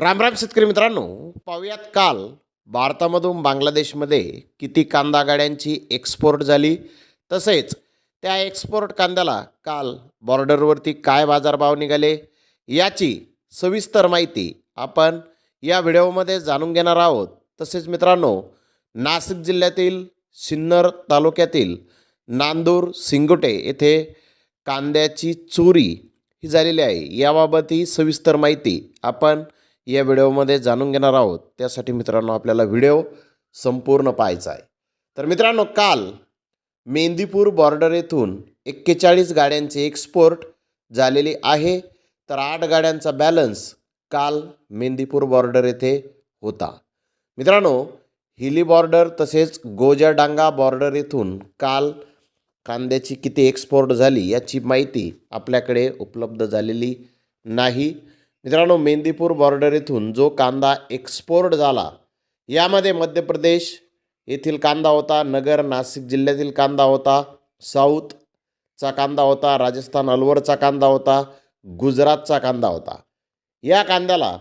रामराम शेतकरी मित्रांनो पाहूयात काल भारतामधून बांगलादेशमध्ये किती कांदा गाड्यांची एक्सपोर्ट झाली. तसेच त्या एक्सपोर्ट कांद्याला काल बॉर्डरवरती काय बाजारभाव निघाले याची सविस्तर माहिती आपण या व्हिडिओमध्ये जाणून घेणार आहोत. तसेच मित्रांनो नाशिक जिल्ह्यातील सिन्नर तालुक्यातील नांदूर सिंगोटे येथे कांद्याची चोरी ही झालेली आहे. याबाबत ही सविस्तर माहिती आपण या व्हिडिओमध्ये जाणून घेणार आहोत. त्यासाठी मित्रांनो आपल्याला व्हिडिओ संपूर्ण पाहायचा आहे. तर मित्रांनो काल मेंदीपूर बॉर्डर येथून एक्केचाळीस गाड्यांचे एक्सपोर्ट झालेली आहे. तर आठ गाड्यांचा बॅलन्स काल मेंदीपूर बॉर्डर येथे होता. मित्रांनो हिली बॉर्डर तसेच गोजरडांगा बॉर्डर येथून काल कांद्याची किती एक्सपोर्ट झाली याची माहिती आपल्याकडे उपलब्ध झालेली नाही. मित्रांनो मेंदीपूर बॉर्डर येथून जो कांदा एक्सपोर्ट झाला यामध्ये मध्य प्रदेश येथील कांदा होता नगर नाशिक जिल्ह्यातील कांदा होता साऊथचा कांदा होता राजस्थान अलवरचा कांदा होता गुजरातचा कांदा होता. या कांद्याला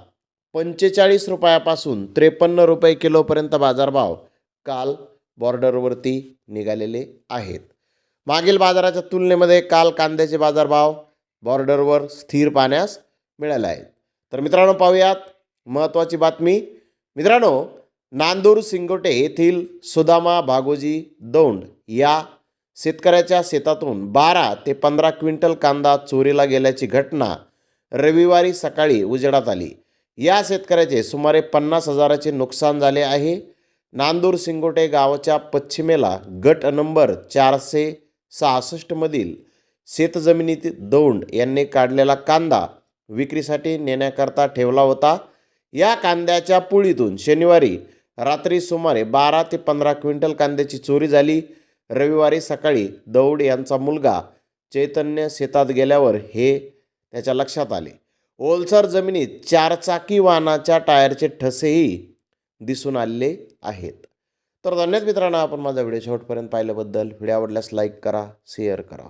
पंचेचाळीस रुपयापासून त्रेपन्न रुपये किलोपर्यंत बाजारभाव काल बॉर्डरवरती निघालेले आहेत. मागील बाजाराच्या तुलनेमध्ये काल कांद्याचे बाजारभाव बॉर्डरवर स्थिर पाहण्यास मिळाले आहेत. तर मित्रांनो पाहूयात महत्त्वाची बातमी. मित्रांनो नांदूर सिंगोटे येथील सुदामा भागोजी दौंड या शेतकऱ्याच्या शेतातून बारा ते पंधरा क्विंटल कांदा चोरीला गेल्याची घटना रविवारी सकाळी उजेडात आली. या शेतकऱ्याचे सुमारे पन्नास हजाराचे नुकसान झाले आहे. नांदूर सिंगोटे गावाच्या पश्चिमेला गट नंबर चारशे सहासष्टमधील शेतजमिनीत दौंड यांनी काढलेला कांदा विक्रीसाठी नेण्याकरता ठेवला होता. या कांद्याच्या पुळीतून शनिवारी रात्री सुमारे बारा ते पंधरा क्विंटल कांद्याची चोरी झाली. रविवारी सकाळी दौड यांचा मुलगा चैतन्य शेतात गेल्यावर हे त्याच्या लक्षात आले. ओलसर जमिनीत चारचाकी वाहनाच्या टायरचे ठसेही दिसून आलेले आहेत. तर धन्यवाद मित्रांनो आपण माझा व्हिडिओ शेवटपर्यंत पाहिल्याबद्दल. व्हिडिओ आवडल्यास लाईक करा शेअर करा.